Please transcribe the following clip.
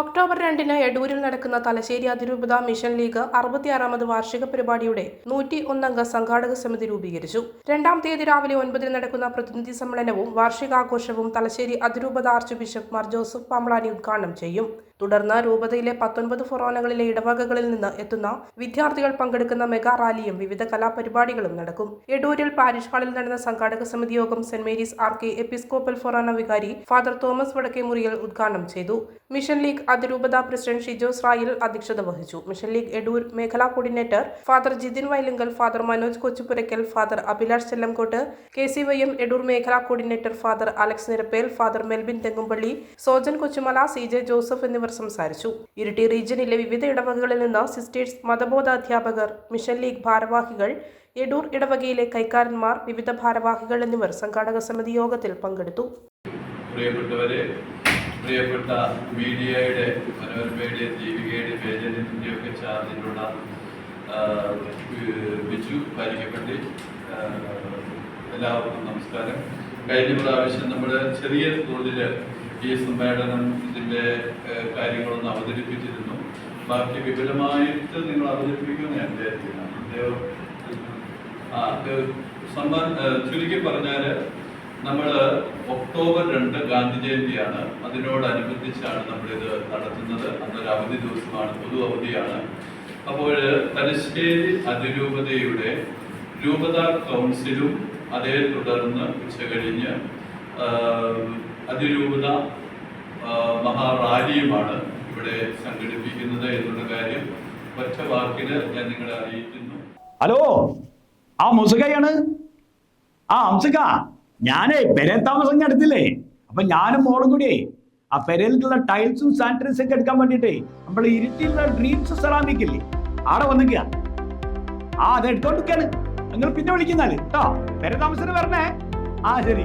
October രണ്ടിന് എടൂരിൽ നടക്കുന്ന തലശ്ശേരി അതിരൂപത മിഷൻ ലീഗ് അറുപത്തിയാറാമത് വാർഷിക പരിപാടിയുടെ നൂറ്റി ഒന്നംഗ സംഘാടക സമിതി രൂപീകരിച്ചു. രണ്ടാം തീയതി രാവിലെ ഒൻപതിന് നടക്കുന്ന പ്രതിനിധി സമ്മേളനവും വാർഷികാഘോഷവും തലശ്ശേരി അതിരൂപത archbishop Mar Joseph Pamplany ഉദ്ഘാടനം ചെയ്യും. തുടർന്ന് രൂപതയിലെ പത്തൊൻപത് ഫൊറോനകളിലെ ഇടവകകളിൽ നിന്ന് എത്തുന്ന വിദ്യാർത്ഥികൾ പങ്കെടുക്കുന്ന മെഗാ റാലിയും വിവിധ കലാപരിപാടികളും നടക്കും. എടൂരിൽ പാരിഷ് ഹാളിൽ നടന്ന സംഘാടക സമിതി യോഗം Saint Mary's R K episcopal ഫൊറോന വികാരി ഫാദർ തോമസ് വടക്കേമുറിയിൽ ഉദ്ഘാടനം ചെയ്തു. മിഷൻ ലീഗ് അതിരൂപത പ്രസിഡന്റ് ഷിജോസ് റായിൽ അധ്യക്ഷത വഹിച്ചു. മിഷൻ ലീഗ് എടൂർ മേഖലാ coordinator Father Jithin Vailinkal Father Manoj Kochupurackal Father Abhilash Chellamkottu K C Y M Edoor മേഖലാ coordinator Father Alex Nirappel Father Melbin Thengumpally Sojan Kochumala C J Joseph എന്നിവർ സംസാരിച്ചു. ഇരിട്ടി റീജിയനിലെ വിവിധ ഇടവകകളിൽ നിന്ന് സിസ്റ്റേഴ്സ് മതബോധ അധ്യാപകർ മിഷൻ ലീഗ് ഭാരവാഹികൾ എടൂർ ഇടവകയിലെ കൈക്കാരന്മാർ വിവിധ ഭാരവാഹികൾ എന്നിവർ സംഘാടക സമിതി യോഗത്തിൽ പങ്കെടുത്തു. പ്രിയപ്പെട്ടവരെ പ്രിയപ്പെട്ട മീഡിയയുടെ മനോരമയുടെ ദീപികയുടെ പേജന്റിന്റെ ഒക്കെ ചാർജിലുള്ള ബിജു പാലിക്കപ്പള്ളി എല്ലാവർക്കും നമസ്കാരം. കഴിഞ്ഞ പ്രാവശ്യം നമ്മൾ ചെറിയ തോതിൽ ഈ സമ്മേളനം ഇതിന്റെ കാര്യങ്ങളൊന്ന് അവതരിപ്പിച്ചിരുന്നു. ബാക്കി വിപുലമായിട്ട് നിങ്ങൾ അവതരിപ്പിക്കുമെന്ന് ഞാൻ ഏഹ് സമ്മാൻ ചുരുക്കി പറഞ്ഞാൽ നമ്മൾ ഒക്ടോബർ രണ്ട് ഗാന്ധി ജയന്തിയാണ്. അതിനോടനുബന്ധിച്ചാണ് നമ്മളിത് നടത്തുന്നത്. അന്നൊരു അവധി ദിവസമാണ് പൊതു അവധിയാണ്. അപ്പോൾ തലശ്ശേരി അതിരൂപതയുടെ രൂപത കൗൺസിലും അതേ തുടർന്ന് ഉച്ചകഴിഞ്ഞ് അതിരൂപത മഹാറാലിയുമാണ് ഇവിടെ സംഘടിപ്പിക്കുന്നത് എന്നുള്ള കാര്യം ഒറ്റ വാക്കിന് ഞാൻ നിങ്ങളെ അറിയിക്കുന്നു. ഹലോ ആ മുസുകയാണ്? ആ അംസുക ഞാനേ പെരേ താമസം നടത്തില്ലേ അപ്പൊ ഞാനും മോളും കൂടിയേ ആ പെരയിലുള്ള ടൈൽസും സാനിറ്റൈസും ഒക്കെ എടുക്കാൻ വേണ്ടിട്ടേ നമ്മൾ ഇരുട്ടിയുള്ള ഡ്രീംസ് സെറാമിക് ഇല്ലേ ആടെ വന്നു ആ അത് എടുത്തോണ്ടിരിക്കാണ്. നിങ്ങൾ പിന്നെ വിളിക്കുന്നാൽ. കേട്ടോ പെര താമസത്തിന് വരണേ. ആ ശരി.